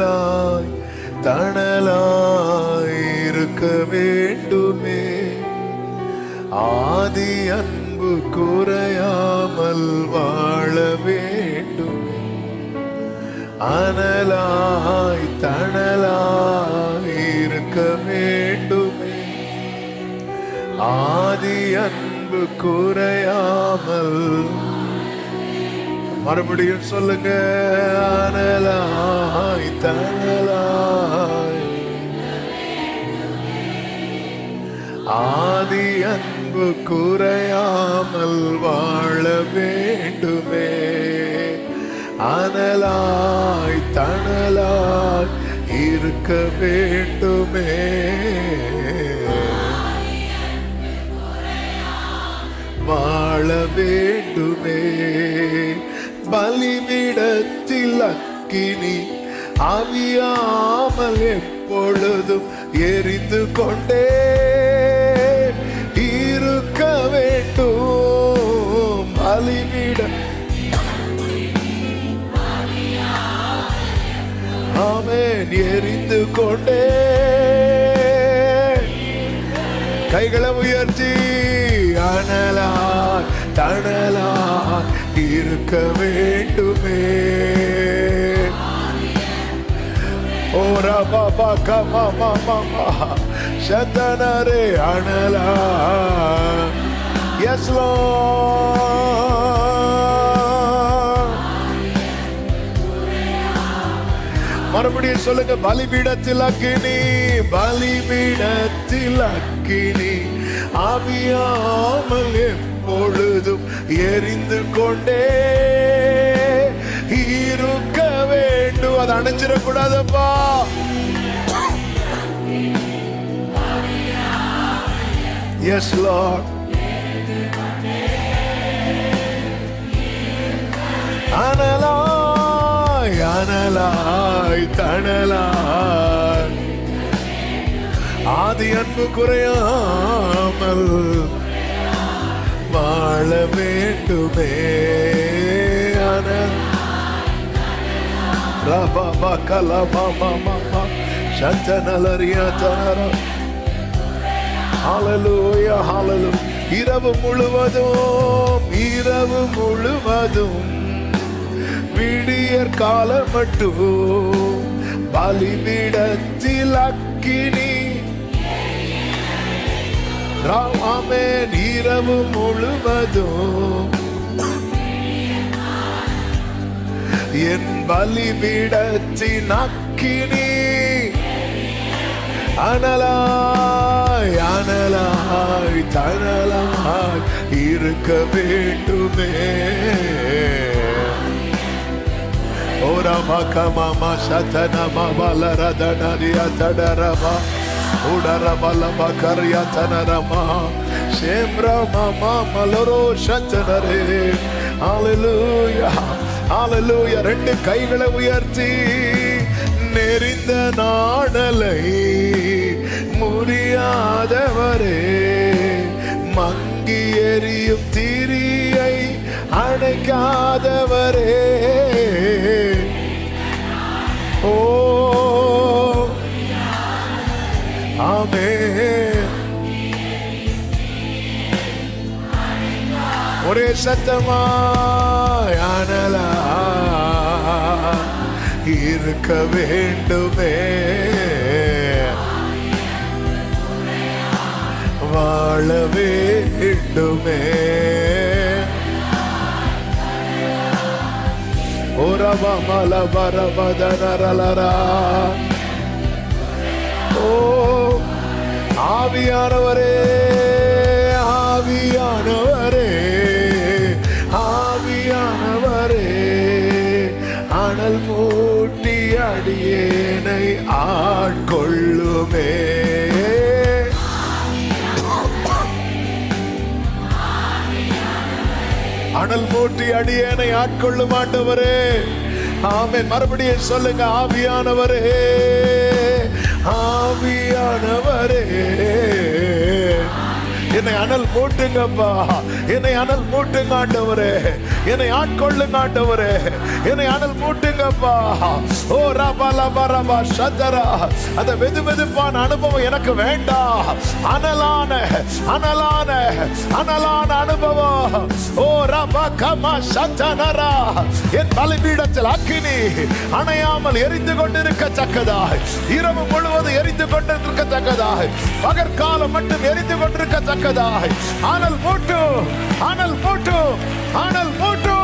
தணலாய் தணலாய் இருக்க வேண்டுமே. ஆதி அன்பு குறையாமல் வாழ வேண்டுமே. அனலாய் தணலாய் இருக்க வேண்டுமே. ஆதி அன்பு குறையாமல் மறுபடியும் சொல்லுங்க அனலாய் தனலாய். ஆதி அன்பு குறையாமல் வாழ வேண்டுமே. அனலாய் தனலாய் இருக்க வேண்டுமே. வாழ வேண்டுமே. பலிவிடத்தில் அக்கினி அவியாமல் எப்பொழுதும் எரிந்து கொண்டே இருக்க வேண்டும். பலிவிட ஆமேன். எரிந்து கொண்டே கைகளை உயர்த்தி அனலா தணலா இருக்க வேண்டுமே. ஓ ரபா கமா மாமா மாமா சந்தனரே அனலா எஸ் மறுபடியும் சொல்லுங்க பலிபீடத்தில் அக்கினி பலிபீடத்தில் அக்கினி. ஆவியாமல் எப்பொழுதும் எரிந்து கொண்டே இருக்க வேண்டும். அது அணைஞ்சிடக்கூடாதப்பா. S Lord அனலாய் அனலாய் தனலாய். ஆதி அன்பு குறையாமல் வேண்டுமே. ரபா கலபா மாமா சந்தனலரியா தனரா ஹalleluya ஹalleluya. இரவு முழுவதும் இரவு முழுவதும். விடியற் காலம் மட்டும் பலிபீடத்தில் அக்கினி ராமே இரவு முழுவதும் என் பலிபீடத்தின் அக்கினி அனலாய் அனலாய் தனலாய் இருக்க வேண்டுமே. ஓரமா கமா சதனமா வலரதனரியா தடரமா. ரெண்டு கைகளை உயர்த்தி நெறிந்த நாடலை முடியாதவரே. மங்கி எரியும் தீரியை அடைக்காதவரே ஆமே ஒரே சத்தமாய் அனலா இருக்க வேண்டுமே. வாழ வேண்டுமே. ஒரவ மல வரவதனரலரா அனல் மூட்டி அடியேனை ஆட்கொள்ளுமே. அனல் மூட்டி அடியேனை ஆட்கொள்ளும் ஆண்டவரே. ஆமென். மறுபடியும் சொல்லுங்க ஆவியானவரே. ஆவியானவரே. என்னை அனல் மூட்டுங்கப்பா. என்னை அனல் மூட்டுங்க ஆண்டவரே என்னை ஆட்கொள்ளுங்க ஆண்டவரே என்னை அனல் மூட்டுங்கப்பா. ஓ ராபா லபா ரபா சதரா. அந்த வெது வெதுப்பான அனுபவம் எனக்கு வேண்டாம். அனலான அனலான அனலான அனுபவம். ஓ ராபா கமா சத்தனரா என் தலைபீடத்தில் அக்கினி அணையாமல் எரிந்து கொண்டிருக்க கொண்டிருக்கத்தக்கதாய். இரவு முழுவதும் எரி எரிந்து கொண்டிருக்கத்தக்கதாக பகற்காலம் மட்டும் எரிந்து கொண்டிருக்கத்தக்கதாக ஆனல் மூட்டு ஆனல் மூட்டு ஆனல் மூட்டு.